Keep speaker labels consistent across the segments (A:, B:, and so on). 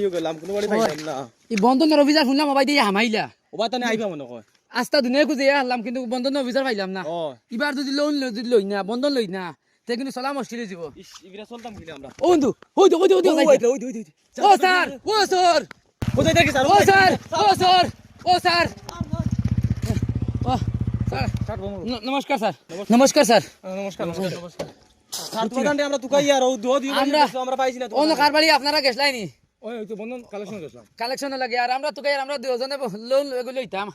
A: বাইও গেলাম কোনো বাড়ি পাইলাম না
B: এই বন্ধনের অফিসার শুনলাম মোবাইল দিয়ে হামাইলা
A: ওবা তানে আইবা মনে কয়
B: আস্তা দুনিয়া খুঁজে হারলাম কিন্তু বন্ধনের অফিসার পাইলাম না এবার যদি লোন যদি লই না বন্ধন লই না তে কিন্তু চলা মুশকিল যাব
A: ইবিরা চলতাম কিনা আমরা
B: ও বন্ধু ওই তো ওই তো ওই তো
A: ওই
B: যাইতে।
A: ওই ওই
B: ও স্যার ও স্যার
A: কোথায় দেখি স্যার
B: ও স্যার ও স্যার ও স্যার ও স্যার
A: স্যার
B: নমস্কার স্যার নমস্কার স্যার
A: নমস্কার নমস্কার নমস্কার স্যার আমরা তুকাই আর ও দুও দিও
B: আমরা-
A: আমরা পাইছি না
B: অন্য কার বাড়ি আপনারা গেছলাই নি
A: ওই ওই বন্ধন কালেকশন
B: লাগে আর আমরা তুকাই আমরা দুজনে লোন লইতাম।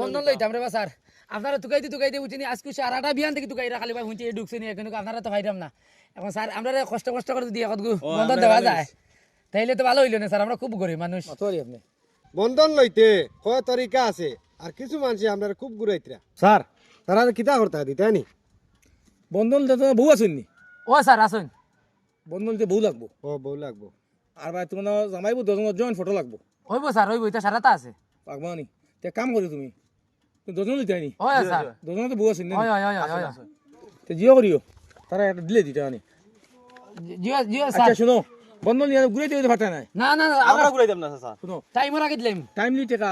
B: বন্ধন লইতাম রে বা স্যার আপনারা তুকাই দি তুকাই দি বুঝিনি আজকে সারাটা বিয়ান থেকে তুকাই খালি ভাই হুঁচি ঢুকছে নি এখন আপনারা তো না। এখন স্যার আমরা কষ্ট কষ্ট করে যদি এখন বন্ধন দেওয়া যায়। তাইলে তো ভালো হইল না স্যার আমরা খুব গরিব মানুষ।
A: আপনি
C: বন্ধন লইতে কয় তরিকা আছে আর কিছু মানুষ আপনার খুব ঘুরাইতরা স্যার। তারা কিতা করতে দিতে নি?
A: বন্ধন তো বউ আছেন নি?
B: ও স্যার আসুন।
A: বন্ধন যে বউ লাগবো।
C: ও বউ লাগবো।
A: আর ভাই তোমার জামাইবো দুজনের জয়েন্ট ফটো লাগবো।
B: হইব স্যার হইব এটা সারাটা আছে।
A: লাগবো নি তে কাম করি তুমি। তুমি দুজন লিতে নি।
B: হয় স্যার
A: দুজনে তো বউ আছেন না
B: হয় হয় হয় হয়
A: তে জিও করিও তারা একটা দিলে দিতে আনি
B: জিও জিও স্যার
A: আচ্ছা শুনো। বন্ধন নিয়ে ঘুরে দিতে পারতে নাই।
B: না না না, আমরা
A: ঘুরে দেব না স্যার শুনো।
B: টাইমের আগে দিলাম।
A: টাইমলি টাকা।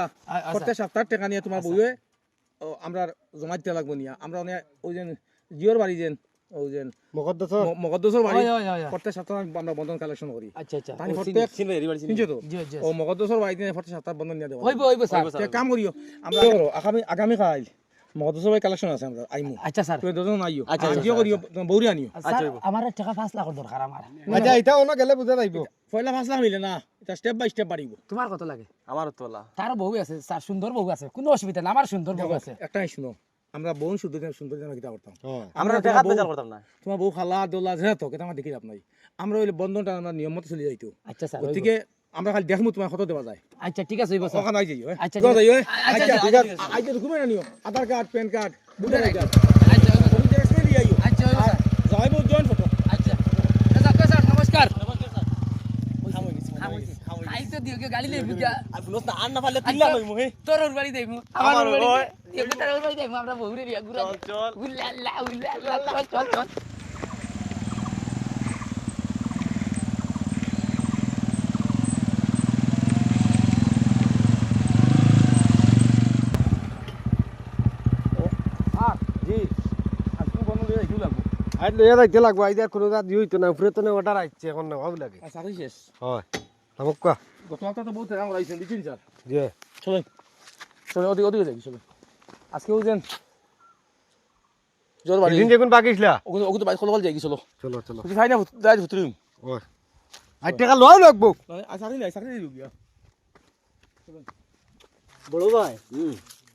A: প্রত্যেক সপ্তাহ টাকা নিয়ে তোমার বউয়ে ও, আমরা জমা দিতে লাগবো নিয়া। আমরা অনেক ওই যে জিওর বাড়ি যেন। ওই যে
C: মকদ্দস?
A: মগদ্দসর বাড়ি
B: হয় হয় হয় হয়।
A: প্রত্যেক সপ্তাহ আমরা বন্ধন কালেকশন করি।
B: আচ্ছা আচ্ছা।
A: তানি প্রত্যেক চিনছো তো?
B: জিও জিও
A: ও মগদ্দসর বাড়ি দিয়ে প্রত্যেক সপ্তাহ বন্ধন নিয়ে দেবো।
B: হইব হইব স্যার।
A: কাম করিও? আমরা আগামী আগামী কাল মগদ্দসর কালেকশন আছে আমরা আইমু।
B: আচ্ছা স্যার।
A: তুমি দুজন আইও আচ্ছা জিও করিও তোমার আনিও
B: স্যার আমার টাকা পাঁচ লাখ দরকার আমার।
C: আচ্ছা এটা অন্য গেলে বুঝা যাইব।
A: পয়লা পাঁচ লাখ মিলে না এটা স্টেপ বাই স্টেপ বাড়িব।
B: তোমার কত লাগে?
A: আমার
B: তার বউ আছে স্যার সুন্দর বউ আছে কোনো অসুবিধা না আমার সুন্দর বউ আছে।
A: একটাই শুনো আমরা বোন শুদ্ধ সুন্দর জানা কিতা করতাম। আমরা টাকা বেজাল করতাম না। তোমার বউ খালা দোলা যে তো কেটা আমার দেখি লাভ নাই। আমরা ওই বন্ধনটা আমরা নিয়ম মতো চলে যাইতো।
B: আচ্ছা স্যার
A: গতিকে আমরা খালি দেখমু তোমার কত দেওয়া যায়।
B: আচ্ছা ঠিক আছে হইব স্যার।
A: ওখানে আই যাই হ্যাঁ?
B: আচ্ছা? আচ্ছা,
A: আচ্ছা,
B: আচ্ছা, আচ্ছা,
A: ডকুমেন্ট আনিও Aadhaar card pan card voter I card
B: আচ্ছা হইব স্যার।
A: তুমি টেক্সট নিয়ে আইও
B: আচ্ছা হইব স্যার
A: যাইবো জয়েন ফটো
B: আচ্ছা আচ্ছা স্যার নমস্কার
A: খামো গেছি, খামো গেছি।
B: খাই তো দিও কে গাড়ি লইব
A: আর না, আর না পারলে তুললা লইমু, হে।
B: তোর ওর বাড়ি দেইমু
A: আমার
B: আমার ওর বাড়ি
A: ওই।
B: দেইমু তোর ওর বাড়ি দেইমু আমরা বউরে রিয়া ঘুরা
A: চল, চল।
B: উল্লাল্লা উল্লাল্লা চল চল
A: লাগবো।
C: আজ লইয়া যাইতে লাগবো আইদার কোনো কাজ দিই না উপরে তো অর্ডার আইছে এখন না ভাব লাগে
A: শেষ।
C: হয় আমাক কোয়া
A: গত তো বহুত টাকা আমার আইছে, স্যার?
C: দিয়ে
A: চলেন। চলেন, ওদিকে- ওদিকে যাই, চলেন। আজকেও যেন জ্বর বাড়ি
C: এদিন দেখুন বাকিছিলা
A: ওগুলো ওগুলো বাইক কল যাই চলো
C: চলো। চলো
A: তুই খাই না যাই ভুতরি
C: ওই আজ টাকা লয় লাগবো
A: আর নাই চাকরি দিব গিয়া
D: বড় ভাই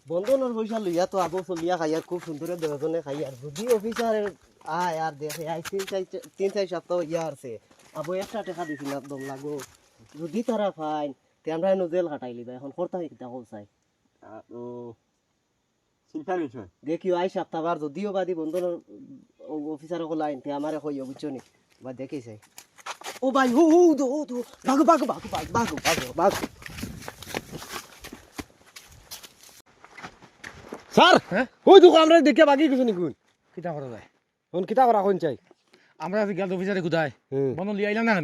D: বন্ধনের পয়সা লইয়া তো আবো চলিয়া খাই আর খুব সুন্দর দেহজনে খাই আর যদি অফিসারের আয় আর দেখে আই তিন চাই তিন চাই সপ্তাহ ইয়া আছে। আবো একটা টাকা দিছি না দম লাগো। যদি তারা ফাইন তে আমরা এনে জেল কাটাই লিবা এখন করতে হয় কিতা চাই দেখিও আই সপ্তাহবার যদিও বাদি বন্ধনের অফিসার সকল আইন তে আমারে কইও বুঝছ নি? বা দেখি চাই ও ভাই হু হু দো ও দো বাগো বাগো বাগো বাগো বাগো বাগো বাগো।
C: স্যার
A: হ্যাঁ?
C: ওই তো আমরা দেখে বাকি কিছু নিকুন
A: কিতা করা যায়।
C: এখন কিতা করা কোন চাই।
A: আমরা আজ গেল অফিসারে কোথায়
C: হুম।
A: বন্ধ লিয়ে আইলাম না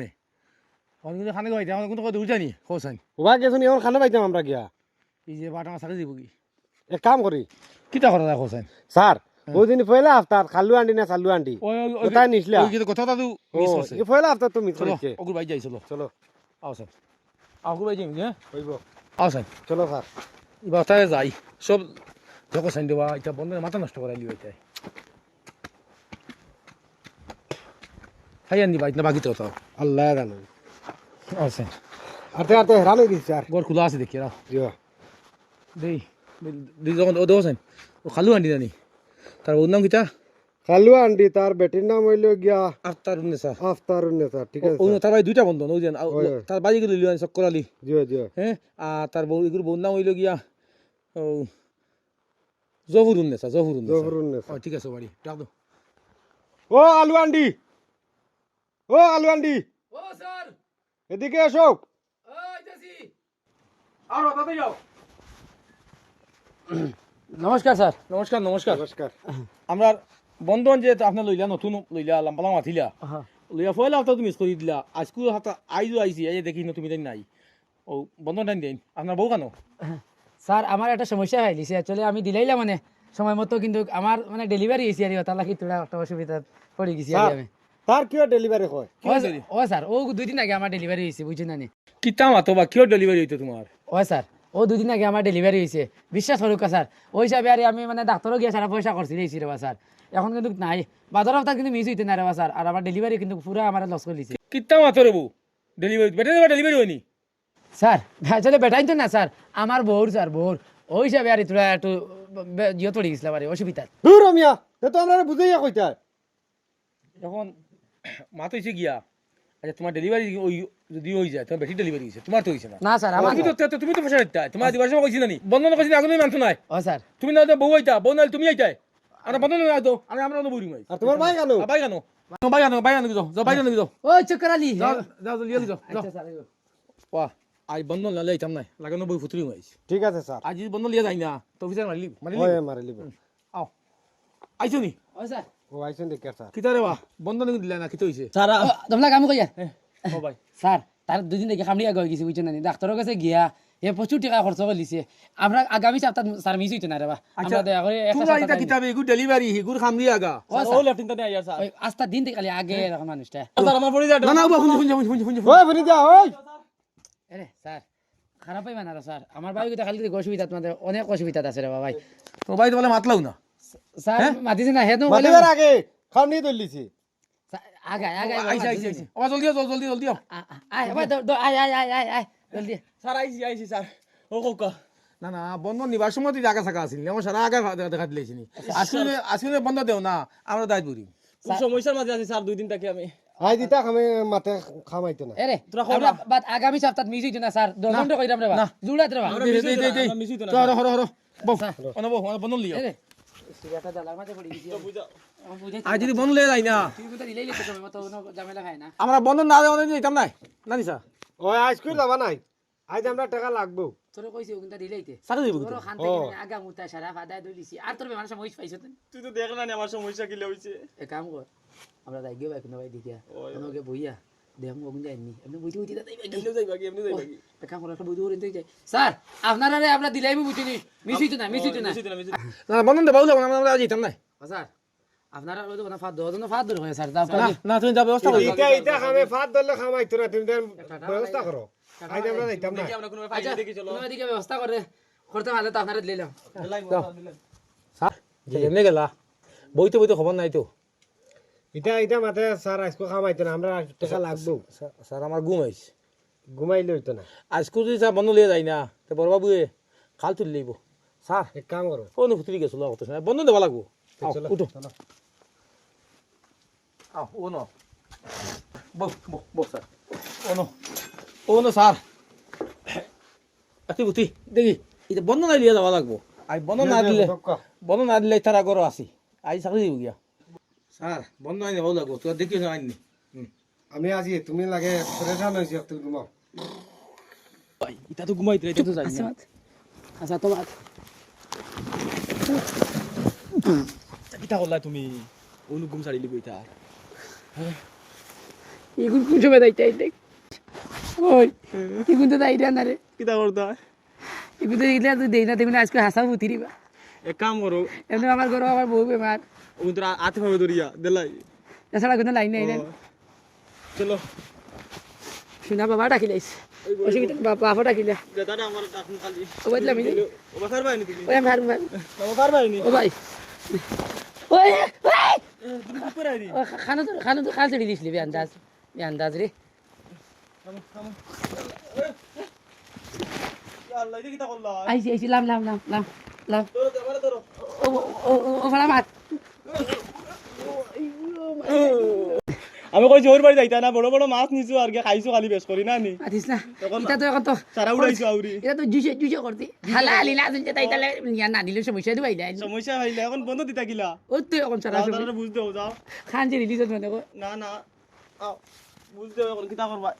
A: খানে কিন্তু খানে গাইতে আমার কিন্তু কত উঠানি খোসানি
C: ওবা গেছুন এখন খানা পাইতাম আমরা গিয়া।
A: এই যে বাটা চাকরি দিব কি?
C: এক কাম করি।
A: কিতা করা যায় খোসানি
C: স্যার ওই দিন পয়লা হাফতার খালু আন্ডি না চালু আন্ডি কোথায় নিছিলা?
A: ওই কিন্তু কথাটা তো মিস
C: এই পয়লা তুমি
A: চলো
C: চলো
A: ওগুলো বাই যাই চলো।
C: চলো।
A: আও স্যার আও ওগুলো বাই হ্যাঁ
C: হইব।
A: আও স্যার
C: চলো স্যার
A: যাই সব যখন সাইন দেওয়া এটা বন্ধের মাথা নষ্ট করাই লিও এটাই খাই আনি বাইক না বাকি তো তাও
C: আল্লাহ জানো।
A: আছে
C: আর তে আর তে হেরান হয়ে গেছি স্যার
A: ঘর খোলা আছে দেখি রাও
C: জিও
A: দেই দেই যখন ও দেওয়া ও খালু আনি জানি তার ওর নাম কিতা
C: খালু আন্ডি তার বেটির নাম হইল গিয়া
A: আফতার উন্নেসা
C: আফতার স্যার ঠিক আছে
A: ও তার ভাই দুইটা বন্ধন ওই
C: ওই।
A: তার বাড়ি গেল লিও চক্কর আলী
C: জিও জিও
A: হ্যাঁ আর তার বউ এগুলো বউর নাম হইল গিয়া ও জহুর উন্নেসা জহুর উন্নেসা
C: জহরুন
A: ও ঠিক আছে বাড়ি ডাক দাও
C: ও আলু আন্ডি ও আলু আন্ডি
B: ও স্যার
C: এদিকে এসো।
B: নমস্কার স্যার।
A: নমস্কার নমস্কার।
C: নমস্কার।
A: আমরা বন্ধন যে আপনার লইলা নতুন লইলা লাম্পালা মাথিলা
B: হ্যাঁ
A: লইয়া ফয়লা হপ্তাহ তুমি মিস করে দিলা আজকু হাতা আইজো আইছি এই দেখি না তুমি তাই নাই। ও বন্ধন টাইম দিন আপনার বউ কেন?
B: স্যার আমার একটা সমস্যা হয়ে গেছে অ্যাকচুয়ালি আমি দিলাইলাম মানে সময় মতো কিন্তু আমার মানে ডেলিভারি হয়েছে আর তার লাগি তোরা একটা অসুবিধা পড়ে গেছি আমি।
C: তার কিয় ডেলিভারি হয়
B: ও স্যার- ও দুই দিন আগে আমার ডেলিভারি হয়েছে বুঝছেন না?
A: কিতা মাতো বা কিয় ডেলিভারি হইতো তোমার
B: ও স্যার ও দুদিন আগে আমার ডেলিভারি হয়েছে বিশ্বাস করুক স্যার ওই হিসাবে আর আমি মানে ডাক্তারও গিয়ে সারা পয়সা করছি দিয়েছি রে বা স্যার এখন কিন্তু নাই বাজার হপ্তাহ কিন্তু মিস হইতে না রে বা স্যার আর আমার ডেলিভারি কিন্তু পুরো আমার লস করে দিছে।
A: কিতা মাতো রে বউ ডেলিভারি বেটে দেবা ডেলিভারি হয়নি
B: স্যার আসলে বেটাই তো না স্যার আমার বউর স্যার বউর ওই হিসাবে আর তোরা একটু জিও পড়ে গেছিলাম আর অসুবিধা
C: দূর রমিয়া তে তো আমরা বুঝাইয়া কইতা
A: এখন মাতো হয়েছে গিয়া আচ্ছা তোমার ডেলিভারি ওই যদি হয়ে যায় তোমার বেশি ডেলিভারি হয়েছে তোমার তো হয়েছে না।
B: না স্যার আমার
A: তুমি তো তো- তুমি তো পয়সা দিতে তোমার দিবার সময় কইছি না নি বন্ধন কইছি না আগুন মানতো নাই।
B: ও স্যার।
A: তুমি না তো বউ আইতা বউ নাহলে তুমি আইতাই আমরা বন্ধন না আইতো আমি আমরা তো বউরি মাই।
C: আর তোমার ভাই কেন?
A: বাই কেন? বাই কেন? বাই কেন যাও যাও বাই কেন যাও।
B: ও চক্কর আলী
A: যাও যাও জলদি যাও যাও।
B: আচ্ছা, স্যার।
A: আজ বন্ধন লালে আইতাম নাই লাগানো বই ফুতুরি মাইছি
C: ঠিক আছে স্যার।
A: আজ যদি বন্ধন লিয়ে যাই না তো অফিসার মারলি মারলি
C: ওই মারি
A: আও। আইছো নি?
B: ও স্যার।
C: ও আইছেন দেখে স্যার।
A: কিতা রে বা বন্ধন দিলা না? কিতা হইছে
B: স্যার তোমরা কাম কইয়া
A: ও ভাই
B: স্যার তার দুদিন থেকে খামড়ি আগে গেছে বুঝছেন না ডাক্তারের কাছে গিয়া এ প্রচুর টাকা খরচ আমরা আগামী সপ্তাহ স্যার মিস হইতো না রে বা? আমরা দয়া করে
A: তোমরা এটা কিতাবে এগু ডেলিভারি হিগুর খামরি আগা।
B: দিই। ও স্যার, ওই দিন থেকে খালি আগে এরকম মানুষটা
A: না না শুনছি শুনছি শুনছি শুনছি
C: ওই ফিরে যা ওই
B: আরে স্যার খারাপ পাইবা না স্যার আমার ভাই খালি দেখি অসুবিধা তোমাদের অনেক অসুবিধা আছে রে ভাই
A: তো ভাই তো বলে মাতলাও না।
B: স্যার মাতিছে না হে তো বলে
C: মাতিবার আগে খামনি দলিছি
B: আগে আগে
A: আইছে আইছে আইছে। ও জলদি আও জলদি জলদি
B: আয় দ- আয় আয় আয় আয় আয় জলদি
E: স্যার আইসি আইসি স্যার ও কোকা
A: না না বন্ধন নিবার সময় তুই জায়গা থাকা আসিল আমার সারা আগে দেখা দিলেছিনি আজকে আজকে বন্ধ দেও না আমরা দায়
E: খুব সমস্যার মাঝে আছি স্যার দুই দিন থেকে আমি।
C: আই দিতা খামে মাতে খামাইতো না।
B: এরে
E: তোরা খবর
B: বাদ আগামী সপ্তাহ মিস হইতো না স্যার দশ কইরাম রে বা জুড়াত রে বা
E: হইতো
A: হরো হরো হরো বউ অন বউ লিও
B: এরে সিগারেটটা জ্বালার মাঝে পড়ে গেছি
E: বুঝা
B: আমি বুঝাইছি।
A: আজ যদি বন্ধ যাই না?
B: কোনো
A: আমরা যেতাম নাই? না নিসা
C: ওই আজকে যাবা নাই। আজ আমরা টাকা লাগবো।
B: তোর কইছি ওখানটা দিলেইতে
A: সারা দিব
B: তোর খান থেকে আগা মুতা সারা ফাদায় দলিছি আর তোর বেমার সময় পাইছ তুই
E: তুই তো দেখলা না আমার সমস্যা কি হইছে।
B: এক কাম কর আমরা যাই গিয়ে দিকে ওনাকে বইয়া। স্যার আপনারা রে আমরা দিলাই বুঝছি নি মিস হইতো না মিস হইতো না
E: না মিস হইতো না।
A: না বন্ধন দেবো আমরা যেতাম নাই
B: ও স্যার আপনারা ফাদ দশ ফাদ দূর স্যার
A: না না তুমি যা ব্যবস্থা করো
C: ইটা ইটা খামে ফাত দলে খামাইতো না তুমি দেন ব্যবস্থা করো আজ আমরা যাইতাম না
E: আমরা কোনো ফাইল দেখি চলো
B: তুমি এদিকে ব্যবস্থা করে করতে পারলে তো আপনারা দিলাম
A: স্যার এমনি গেলা বইতে বইতে খবর নাই তো
C: ইটা ইটা মাতে স্যার আজকে খামাইতো না আমরা টাকা লাগবো।
A: স্যার আমার ঘুম আইছে
C: ঘুমাইলে হইতো না।
A: আজকে যদি স্যার বন্ধ লিয়ে যাই না তো বড় বাবুয়ে খাল তুলি লইব। স্যার
C: এক কাম করো।
A: ও নো ফুতুরি গেছিল কত সময়। বন্ধ দেওয়া লাগবো। উঠো। আও ও নো। বো বো বো স্যার। ও নো ও নো স্যার। আতি বুতি দেখি। এটা বন্ধ নাই লিয়ে যাওয়া লাগবো। আই বন্ধ না দিলে বন্ধ না দিলে তার আগর আসি। আই চাকরি দিব গিয়া। স্যার বন্ধ আইনি ভালো লাগবো তোর দেখিও আইনি
C: আমি আজি তুমি লাগে পরেশান হয়েছি তুমি ঘুমাও
E: ভাই এটা তো ঘুমাইতে এটা তো যাই
B: আচ্ছা মাত তো মাত
E: কিটা করলা তুমি অনু ঘুম ছাড়িলি বইতা
B: এগুন কোন সময় দাইতে আইতে? ওই এগুন তো দাইরা না রে
E: কিটা করতা
B: এগুন তো দিলে তুই দেই না তুমি আজকে হাসা ভুতি দিবা
E: এক কাম করো
B: এমনি আমার ঘর আমার বউ বেমার
E: ও তোরা আতে ভাবে দরিয়া দেলাই
B: এছাড়া কোনো লাইন নাই
E: চলো
B: শুনা বাবা ডাকিলাইস অসুবিধা বাবা ডাকিলা
E: দাদা আমার ডাকুন খালি
B: ও বদলাম
E: ও বাসার বাইনি তুমি
B: ওই আমি ভাই
E: ও পার বাইনি
B: ও ভাই ওই ওই
E: তুমি উপরে আইনি
B: ও খানো তো খানো তো খাল চড়ি দিছিলি বে আন্দাজ বে আন্দাজ রে
E: আল্লাহ এটা কিটা করলা
B: আইছি আইছি লাম লাম লাম লাম
E: আমি কইছি ওর বাড়ি যাইতা না বড় বড় মাছ নিছো আর কি খাইছো খালি বেশ করি না নি
B: মাতিস না এটা তো এখন তো
E: সারা উড়াইছো আউরি
B: এটা তো জুসে জুসে করতে হালা হালি না শুনছে তাই তাহলে ইয়া না দিলে সমস্যা দিবাই না
E: সমস্যা হইলে এখন বন্ধ দিতা গিলা
B: ও তুই এখন সারা
E: যাও,
B: সময়
E: তারা যাও
B: খান যে রিলিজ মানে গো
E: না না আও, বুঝতে হবে এখন কিতা করবা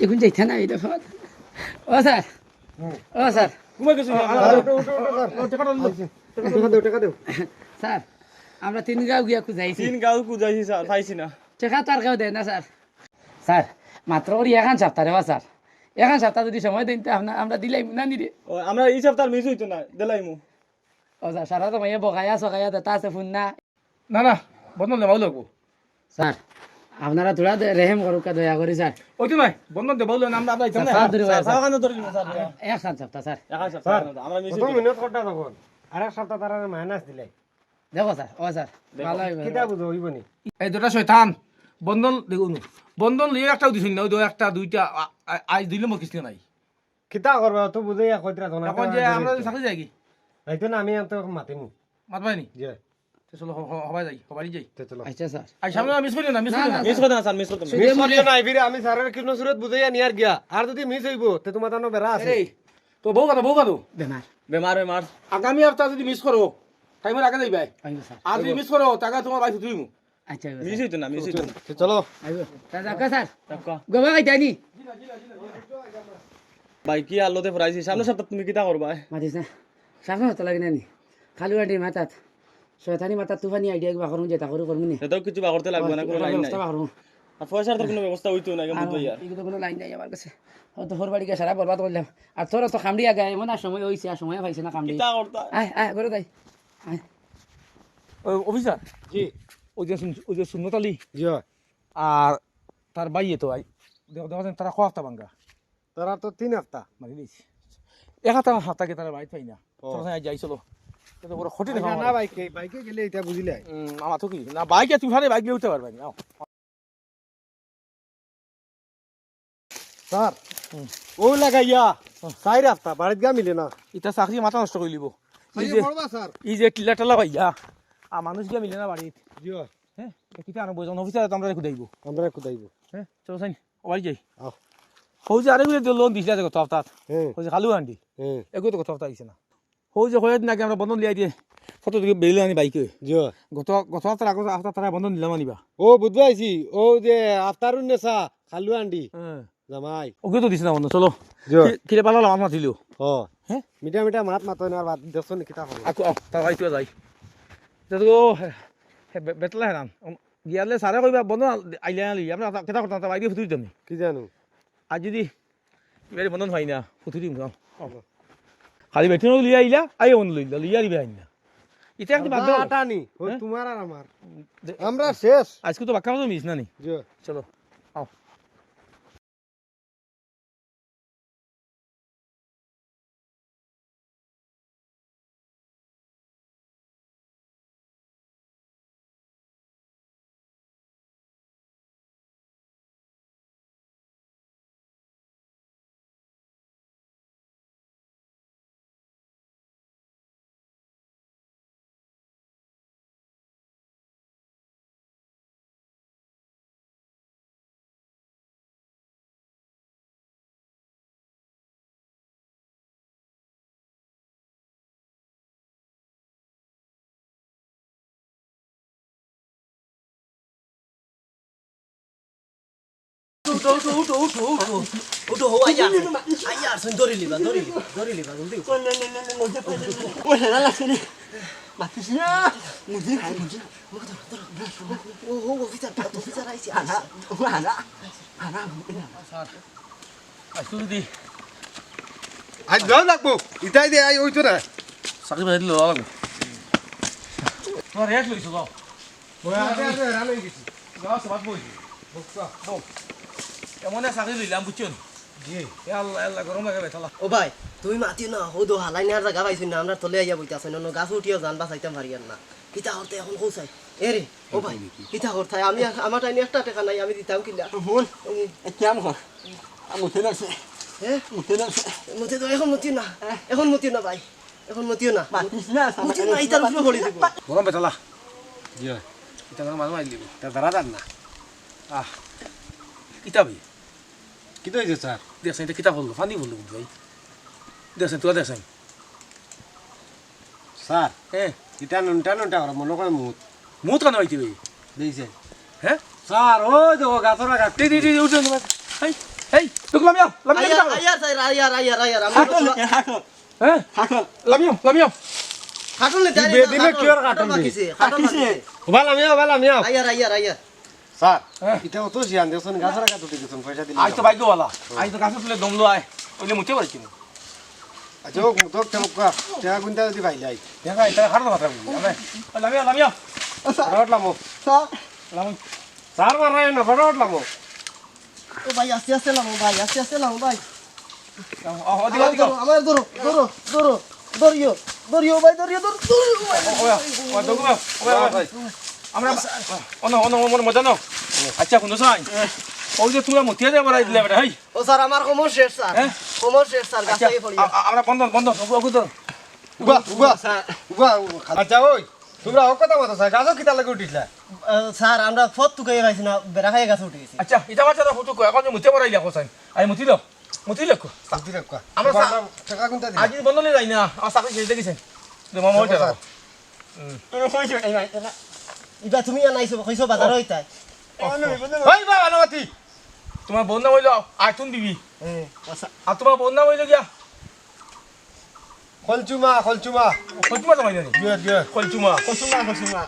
B: এখন যাইতে না এটা ফত ও স্যার ও স্যার
E: ঘুমাই গেছো।
C: টাকা দেও টাকা দেও
B: স্যার আমরা তিন গাঁও গিয়া খুঁজাইছি।
E: তিন গাঁও কুজাইছি স্যার পাইছি না।
B: টেকা তো আর কেউ দেয় না স্যার। স্যার মাত্র ওর এখন সপ্তাহে বা স্যার। এখন সপ্তাহ যদি সময় দিন তো আমরা- আমরা দিলাই না নিরে
E: ও, আমরা এই সপ্তাহ মিস হইতো না দিলাইমু।
B: ও স্যার সারা তো মাইয়া বকায়া সকায়া তা আছে ফোন না।
A: না না বন্ধন দেওয়া লাগবো।
B: স্যার আপনারা থোড়া রেহেম করুক দয়া করি স্যার।
A: ওই তো নাই বন্ধন দেওয়া লাগল আমরা আমরা
B: স্যার ধরে
E: স্যার। কানে ধরে দিমু স্যার।
B: এক সাত সপ্তাহ স্যার।
E: একা সপ্তাহ আমরা মিস
C: প্রথম মিনিট করটা তখন? আর এক সপ্তাহ তারা মাইনাস দিলাই
B: দেখো স্যার ও স্যার। ভালো হইবে।
C: কিতা বুঝো হইব নি
A: এই দুটা শয়তান বন্ধন দেখুন বন্ধন লিয়ে একটাও দিছেন না ওই দু একটা দুইটা আজ দিলে মোৰ কিস্তি নাই।
C: কিতা করবা তো বুঝাই কইতরা না
A: এখন যে আমরা চাকরি যাই কি?
C: না আমি তো মাতিমু।
A: মাতবাই নি?
C: জি
A: চলো হ- হ- হবাই যাই হবাই যাই।
C: তে চলো।
B: আচ্ছা স্যার।
A: আই সামনে মিস করি না মিস করি
B: না,
A: না
E: মিস করতে না স্যার মিস করতে
C: মিস করিও না এবিরে আমি স্যারের কৃষ্ণ সুরত বুঝাইয়া নিয়ার গিয়া। আর যদি মিস হইব তে তোমার তানো বেড়া আছে।
A: তো বউ কাটো বউ কাটো।
B: বেমার
E: বেমার বেমার
A: আগামী সপ্তাহ যদি মিস করো টাইমের আগে যাইবাই।
B: আইব স্যার
A: আর যদি মিস করো টাকা তোমার তুই
B: আচ্ছা আইব
E: মিস হইতো না মিস হইতো
C: চলো।
B: আইব স্যার স্যার
E: টাকা
B: গোবা গাইতানি
E: ভাই কি আলোতে ফুরাইছি সামনে সপ্তাহ তুমি কিতা করবা
B: না সামনে হতো লাগে নানি খালু আন্টি মাতাত শয়তানি মাতাত তুফানি আইডিয়া কিবা করুন যেটা করু করমু নি?
E: সেটাও কিছু বাগরতে লাগবে না কোনো লাইন নাই।
B: করুন
E: আর পয়সার তো কোনো ব্যবস্থা হইতো না কেমন তো ইয়ার
B: এগুলো কোনো লাইন নাই আমার কাছে। ও তো হোর বাড়িকে সারা বরবাদ করলাম আর তোরা তো কামড়ি আগে এমন আর সময় হয়েছে আর সময় পাইছে না কামড়ি
E: কিতা করতা
B: আয় আয় করে তাই। আয়
A: অফিসার
C: জি।
A: ওই যে শুন- ওই যে শূন্যতালি
C: জি
A: আর তার বাইয়ে তো আই। দেখো দেখো তারা ক হাফতা ভাঙ্গা
C: তারা তো তিন হপ্তাহ
A: মারি দিয়েছি এক হাতা হাতাকে তারা বাইত পাই না যাই চলো। তো বড় ক্ষতি
C: আচ্ছা, না বাইকে বাইকে গেলে এটা বুঝিলে।
A: আমার তো কি না বাইকে তুমি ফারে বাইক উঠতে পারবে না
C: স্যার ও লাগাইয়া চাই রাস্তা বাড়িত গা মিলে না।
A: এটা চাকরি মাথা নষ্ট করে লিব। ই যে
C: পড়বা স্যার।
A: ই যে টিলা টালা ভাইয়া আর মানুষ গিয়া মিলে না বাড়িত। হ্যাঁ। কিতা আনো বোঝানো অফিসার আমরা রেখে দেব
C: আমরা কোথাইব
A: হ্যাঁ চলো সাইন ও বাড়ি যাই।
C: আহ।
A: হৌ যে আরেকগুলো লোন দিছিলে গত সপ্তাহ
C: হ্যাঁ।
A: হৌ খালু আন্টি।
C: হ্যাঁ।
A: এগুলো তো সপ্তাহ আহিছে না। হৌ যে হয়ে নাকি আমরা বন্ধন লিয়াই দিয়ে। ফটো দিকে বেরিয়ে আনি বাইকে গত গত সপ্তাহ আগত সপ্তাহ তারা বন্ধন দিলাম আনিবা।
C: ও বুঝবা আইছি ও যে আফতারুন নেসা খালু আন্ডি
A: হ্যাঁ
C: জামাই।
A: ওকে তো দিছে না বন্ধন চলো। কিরে পালা আমার মাতিলো
C: ও
A: হ্যাঁ
C: মিঠা মিঠা মাত মাতো না বাদ দেখছ নি কিতা হবে।
A: আকো আহ তার যাই তো বেতলা হেরান গিয়ালে সারে কইবা বন্ধন আইলে আলি আমরা কেটা করতাম তার বাইকে ফুতুরি তুমি
C: কি জানো?
A: আর যদি এবারে বন্ধন হয় না ফুতুরি গাও খালি বেটিনও লিয়া আইলা আই বন্ধ লইলা লিয়া দিবে আইনা এটা একটু বাদ দাও।
C: আটা নি
A: হ্যাঁ?
C: তোমার আর আমার। আমরা শেষ।
A: আজকে তো বাক্কা মিস না নি? চলো আও।
D: উঠো উঠো উঠো উঠো উঠো উঠো হো আইয়া আইয়া শুন ধরি লিবা ধরি লিবা ধরি লিবা জলদি ও হো অফিসার অফিসার আইছে আনা
A: আজকে যদি
C: আজ যাও লাগবো ইটাই দে আই ওইতো না
A: চাকরি বাজি লাগবো তোমার রেট লইছো যাও
C: ওই আগে আগে রান গেছি
A: যাও সবাত বইছি এমন চাকরি লইলাম বুঝছ
C: জি।
A: আল্লাহ আল্লাহ গরম লাগে বেতলা
D: ও ভাই তুমি মাতি না হো দো হালাই না জায়গা পাইছো না আমরা তলে আইয়া বইতাছ না গাছ উঠিও জান বাঁচাইতাম পারিয়ান না। কিতা করতে এখন কৌসাই এ রে ও ভাই কিতা করতে আমি আমার টাইনি একটা টাকা নাই আমি দিতাম কিলা।
F: Hôn, কেমন হয়। মুখে লাগছে
D: হ্যাঁ
F: লাগছে
D: তো এখন মতিও না। এখন মতিও না ভাই এখন মতিও না। মতিও না ইতার উপরে ভরি দিব।
A: গরম বেতলা
C: জি
A: মানুষ
C: দাঁড়া দাঁড় না?
A: আহ ইটা ভাই।
C: কি তো হয়েছে স্যার?
A: দেখছেন এটা কিতা বলল? ফানি বলল ভাই দেখছেন তোরা দেখছেন?
C: স্যার
A: হ্যাঁ
C: ইটা নুনটা নুনটা করে মনে করে মুত।
A: মুত কেন হইতে ভাই
C: দিয়েছে
A: হ্যাঁ
C: স্যার ও দেখো গাছর গাছ
A: দি দি উঠে হেই হেই তোক লামিয়া লামিয়া
D: আয়ার স্যার আয়ার আয়ার আয়ার
F: হাঁটল হাঁটল
A: হ্যাঁ
F: হাঁটল
A: লামিয়া লামিয়া
D: খাটল নে
C: বেদিনে কি আর খাটল
D: বাকিছে
F: কাটিছে।
D: বাকিছে
C: ভালো আমিও ভালো আমিও
D: আয়ার আয়ার আয়ার
C: স্যার
A: হ্যাঁ।
C: এটা অত জিয়ান দেখছেন গাছ রাখা তো দেখছেন পয়সা দিলে
A: আজ তো ভাগ্যওয়ালা আজ তো গাছে তুলে দমলো আয় ওইলে পারছি না
C: আচ্ছা ও মুতক তেমকা টাকা গুনতে যদি পাইলাই
A: দেখা এটা খারাপ কথা বলি লামিয়া লামিয়া
C: ফটাফট লামো
D: স্যার
C: মারাই না ফটাফট লামো
D: ও ভাই আস্তে আস্তে লামো ভাই আস্তে আস্তে লামো ভাই আমার ধরো ধরো ধরো ধরো ধরিও ধরিও ভাই ধরিও ধরো ধরিও ভাই।
A: আমরা অন অন অন মজা নাও। আচ্ছা কোন সাই। ওই যে তুমি মুতিয়া দে দিলে বেটা হাই।
D: ও স্যার আমার কোমর শেষ স্যার।
A: হ্যাঁ?
D: কোমর শেষ স্যার
A: আচ্ছা
D: গাছে পড়ি
A: আমরা বন্ধ বন্ধ ওগু ওগু তো।
C: উবা উবা উবা আচ্ছা ওই তোমরা ও কথা মতো স্যার। গাছও কিতা লাগে উঠিলা?
D: স্যার আমরা ফত তুকাই পাইছি না বেড়া খাই গাছে উঠে গেছি।
A: আচ্ছা এটা বাচ্চারা ফুটু কয়। এখন মুতে বড়াই লাগো সাই আই মুতি দাও মুতি লেখো
C: বুদ্ধি রাখা
A: আমরা
C: আমরা টাকা গুনতে দিলা?
A: আজ বন্ধ নেই যাই না। আমার চাকরি শেষ দেখেছেন মামা ওইটা
C: স্যার।
D: ইবা তুমি আনাইছো কইছো বাজার হইতাই
C: ওই বা বানাবাতি
A: তোমার বোন নাম হইল আইতুন বিবি আর তোমার বোন নাম হইল গিয়া
C: খলচুমা খলচুমা
A: কলচুমা জমাই জানি কলচুমা।
D: কসুমা কসুমা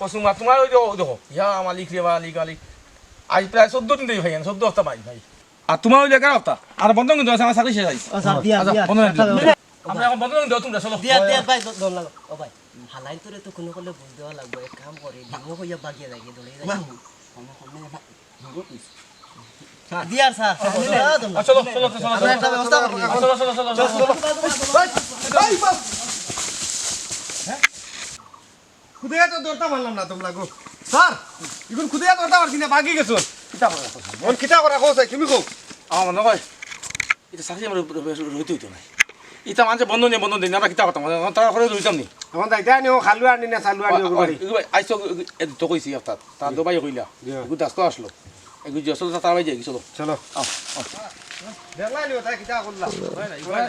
A: কসুমা তোমার ওই দেখো ইয়া মালিক রে মালিক মালিক। আজ প্রায় চোদ্দ দিন ভাই চোদ্দ হপ্তাহ পাই ভাই আর তোমার ওই এগারো হপ্তাহ আর বন্ধ কিন্তু আছে আমার চাকরি শেষ দিলাম। আমরা এখন বন্ধ কিন্তু তোমরা চলো
D: দিয়া দিয়া ভাই দম লাগো ও ভাই হালাই তোরে তো কোনো করলে বুঝ দেওয়া লাগবে এক কাম করে ডিমো কইয়া বাগিয়ে লাগিয়ে দলে দিয়ার স্যার
A: আচ্ছা, চলো চলো চলো চলো চলো চলো চলো চলো
C: খুদে তো দরতা মানলাম না তোমরা গো স্যার ইগুন খুদে দরতা পারছি না বাকি গেছো কিতা করা কোসে তুমি কো
A: আমার মনে হয় এটা চাকরি আমার রইতে হইতো না ইটা মানুষ বন্ধ নেই বন্ধ নেই আমরা কিতা করতাম তারা করে রইতাম নি?
C: এখন দাইতা নিও খালু আনি না চালু আনি
A: আইসো তো কইছি আপনার তার দবাই কইলা এগুলো দাস তো আসলো। এগুলো যে আসলো তার বাই যাই চলো।
C: চলো। দেখলাই নিও তাই কিতা করলা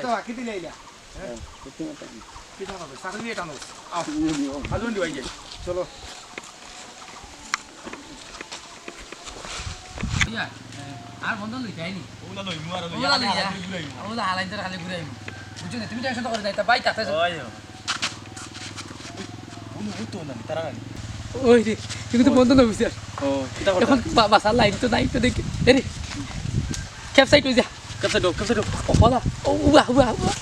C: তো বাকি দিলে
A: কিতা যাই
C: চলো।
B: আর বন্ধ লই যায়নি? ওলা লই মুয়ার লই ওলা লই ওলা হালাই খালি ঘুরে তুমি টেনশন করে যাইতা বাই তাতে ওই রে তুমি তো বন্ধ না বুঝছ
A: ও কিতা
B: এখন বাসার লাইন তো নাই তো দেখি এরে ক্যাপ সাইড হয়ে যা
A: কাছে ডো কাছে ডো
B: ও বলা ও উবা উবা উবা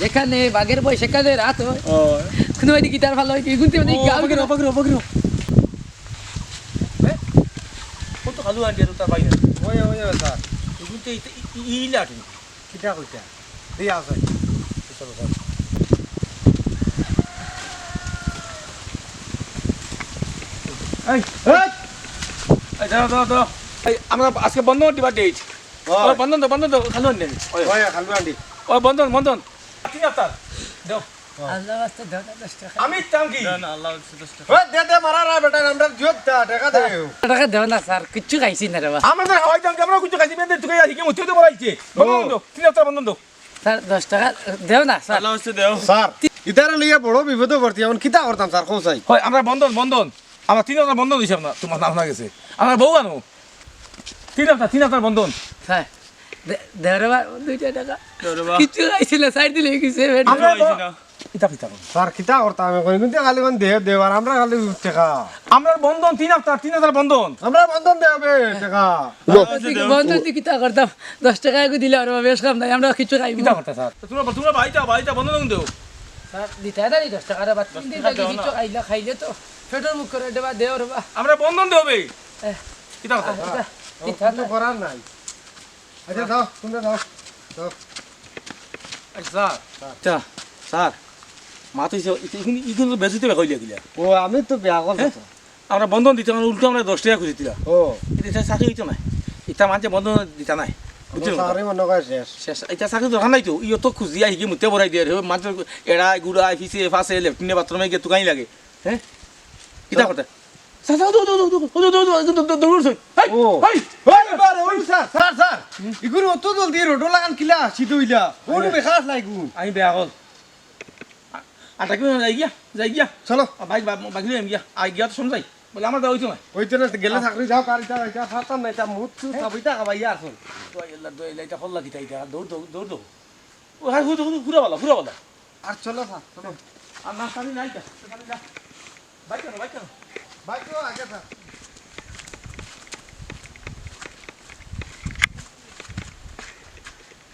B: যেখানে বাঘের বই সেখানে রাত হয় কোনো ওই গিটার ভালো হয় এগুনতে মানে
A: পকড়ো পকড়ো পকড়ো হ্যাঁ কত হালু আন্টি তার বাই না
C: ওই ওই স্যার
A: এগুলো ইলা
C: কিতা কইতা দিয়া আছে
A: চলো আমরা আজকে বন্ধন দিবা ডেট বন্ধন বন্ধন দাও খালু আন্টি ওই
C: ওই খালু আন্টি
A: ওই বন্ধন বন্ধন। তিন আপনার দাও।
B: আল্লাহ রাস্তা দাও না দশ টাকা।
A: আমি টাঙ্কি
C: দে দে মারা রা বেটা আমরা জোত টাকা দে।
B: টাকা দেও না স্যার কিচ্ছু খাইছি না রে
A: আমাদের হাওয়াই আমরা কিছু খাইছি তুকে আজকে মুতি তো বন্ধন দাও তিন আপনার বন্ধন দাও?
B: স্যার দশ টাকা দেও না স্যার।
C: স্যার। ইতারা লইয়া বড় বিপদ ভর্তি এখন কিতা করতাম স্যার কোসাই
A: হয় আমরা বন্ধন বন্ধন। আমরা তিন হাজার বন্ধন দিছি আপনার তোমার নাম না গেছে আমার বউ আনো। তিন আপনার তিন আপনার বন্ধন।
B: দেও রে বা দুইটা টাকা। কিচ্ছু খাইছি না সাইড দিলে গেছে।
A: আমরা ইতা পিতা
C: স্যার কিতা করতাম এখন কিন্তু খালি কোন দে দে আর আমরা খালি টাকা
A: আমরা বন্ধন তিন আপনার তিন হাজার বন্ধন।
C: আমরা বন্ধন দে হবে টাকা
B: বন্ধ দিকে তা করতাম? দশ টাকা এগু দিলে আর বেশ কাম নাই আমরা কিছু খাইব
A: কিতা করতে স্যার? তোমরা তোমরা বাড়িটা বাড়িটা বন্ধন দেও
B: স্যার দিতে দাঁড়ি দশ টাকা রে বা তিন দিন কিছু খাইলে খাইলে তো পেটের মুখ করে দেবা দেও রে
A: আমরা বন্ধন দেবে
B: এহ।
A: কিতা কথা
B: দিতে
C: তো করার নাই। আচ্ছা দাও তোমরা দাও দাও
A: আচ্ছা স্যার। তো ইগুন ইগুন বেশিতে কইলিয়া দিলা
C: ও আমি তো বিয়া করতে
A: আমরা বন্ধন দিতে আমরা উল্টো আমরা দশ টাকা খুঁজে দিলা
C: ও
A: এটা চাকরি হইতো না ইটা মানুষে বন্ধন দিতা নাই
C: মনে
A: এটা চাকরি দরকার নাই তো তো খুঁজি আহি কি মুতে বড়াই দিয়ে মানুষের এড়া গুড়া ফিসে ফাসে লেফটিনে বাথরুমে গিয়ে তুকাই লাগে হ্যাঁ কিতা
C: গুণ
A: আমি বেয়া হল আটা কি যাই গিয়া যাই গিয়া।
C: চলো।
A: বাইক বাকি লই গিয়া। আই গিয়া তো সমঝাই বলে আমার দাও হইতো না
C: ওই তো না গেলে চাকরি যাও কারিটা এটা ফাতাম না এটা মুত চু সাবিতা খাবাই আসুন
A: দোয়াই আল্লাহ দোয়াই এটা হল্লা কিতা এটা দৌড় দৌড় দৌড় দৌড় ও হ্যাঁ হুদ হুদ ঘুরা বলা ঘুরা বলা।
C: আর চলো স্যার চলো।
A: আর না সারি নাই কা বাইক কেন বাইক কেন
C: বাইক তো আগে স্যার
B: লারা লাইন পয়সা নিতে না
E: আমরা দিব চিন্তা নেই
B: হালুয়া দিছি না না
E: চলো চলো চলো চলো চলো দৌড়ি দৌড়ি
B: মুরা